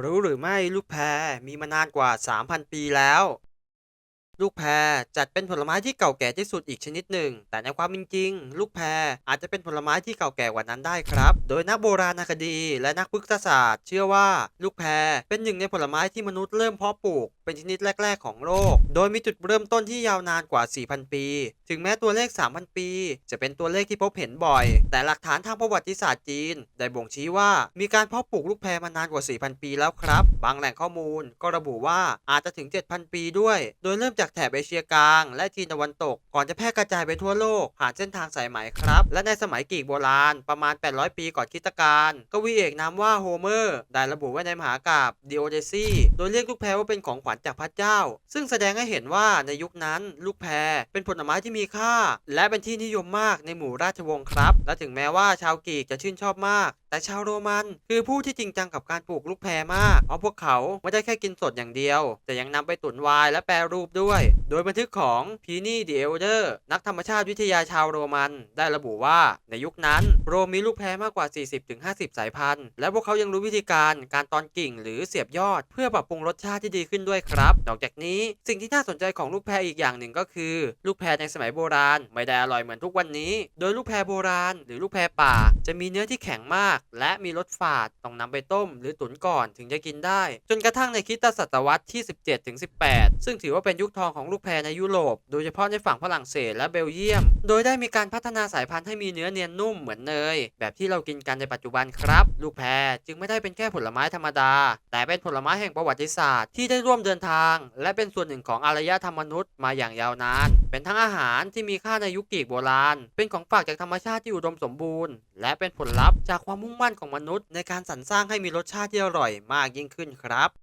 รู้หรือไม่ลูกแพรมีมานานกว่า 3,000 ปีแล้ว ลูกแพรจัดเป็นผลไม้ที่เก่าแก่ที่สุดอีกชนิดหนึ่ง แต่ในความเป็นจริง ลูกแพรอาจจะเป็นผลไม้ที่เก่าแก่กว่านั้นได้ครับ โดยนักโบราณคดีและนักพฤกษศาสตร์ เชื่อว่าลูกแพรเป็นหนึ่งในผลไม้ที่มนุษย์เริ่มเพาะปลูกเป็นชนิดแรก ๆ ของโลก โดยมีจุดเริ่มต้นที่ยาวนานกว่า 4,000 ปี ถึงแม้ตัวเลข 3,000 ปี จะเป็นตัวเลขที่พบเห็นบ่อย แต่หลักฐานทางประวัติศาสตร์จีน ได้บ่งชี้ว่ามีการเพาะปลูกลูกแพรมานานกว่า 4,000 ปีแล้วครับ บางแหล่งข้อมูลก็ระบุว่าอาจจะถึง 7,000 ปีด้วย โดยเริ่มจากแถบเอเชียกลาง และจีนตะวันตก ก่อนจะแพร่กระจายไปทั่วโลก ผ่านเส้นทางสายไหมครับ และในสมัยกรีกโบราณประมาณ 800 ปีก่อนคริสตกาลกวีเอกนามว่าโฮเมอร์ ได้ระบุไว้ในมหากาพย์ดิโอเดซีโดยเรียกลูกแพรว่าเป็นของขวัญจากพระเจ้า ซึ่งแสดงให้เห็นว่าในยุคนั้นลูกแพรเป็นผลไม้ที่มีค่า และเป็นที่นิยมมากในหมู่ราชวงศ์ครับ และถึงแม้ว่าชาวกรีกจะชื่นชอบมาก แต่ชาวโรมันคือผู้ที่จริงจังกับการปลูกลูกแพรมาก เพราะพวกเขาไม่ได้แค่กินสดอย่างเดียว แต่ยังนำไปตุ๋นไวน์และแปรรูปด้วย โดยบันทึกของพีนี่ดีเอลเดอร์นักธรรมชาติวิทยาชาวโรมัน ได้ระบุว่าในยุคนั้นโรมมีลูกแพรมากกว่า 40-50 สายพันธุ์ และพวกเขายังรู้วิธีการการตอนกิ่งหรือเสียบยอด เพื่อปรับปรุงรสชาติที่ดีขึ้นด้วยครับ นอกจากนี้สิ่งที่น่าสนใจของลูกแพรอีกอย่างหนึ่งก็คือ ลูกแพรในสมัยโบราณ ไม่ได้อร่อยเหมือนทุกวันนี้ โดยลูกแพรโบราณ หรือลูกแพรป่า จะมีเนื้อที่แข็งมาก และมีรสฝาดต้องนำไปต้ม หรือตุ๋นก่อนถึงจะกินได้ จนกระทั่งในคริสตศตวรรษที่ 17ถึง18 ซึ่งถือว่าเป็นยุคทองของลูกแพรในยุโรป โดยเฉพาะในฝั่งฝรั่งเศสและเบลเยียม โดยได้มีการพัฒนาสายพันธุ์ให้มีเนื้อเนียนนุ่มเหมือนเนยแบบที่เรากินกันในปัจจุบันครับ ลูกแพรจึงไม่ได้เป็นแค่ผลไม้ธรรมดา แต่เป็นผลไม้แห่งประวัติศาสตร์ที่ได้ร่วมเดินทาง และเป็นส่วนหนึ่งของอารยธรรมมนุษย์มาอย่างยาวนาน เป็นทั้งอาหารที่มีค่าในยุคกรีกโบราณ เป็นของฝากจากธรรมชาติที่อุดมสมบูรณ์ และเป็นผลลัพธ์จากความมุ่งมั่นของมนุษย์ ในการสรรสร้างให้มีรสชาติที่อร่อยมากยิ่งขึ้นครับ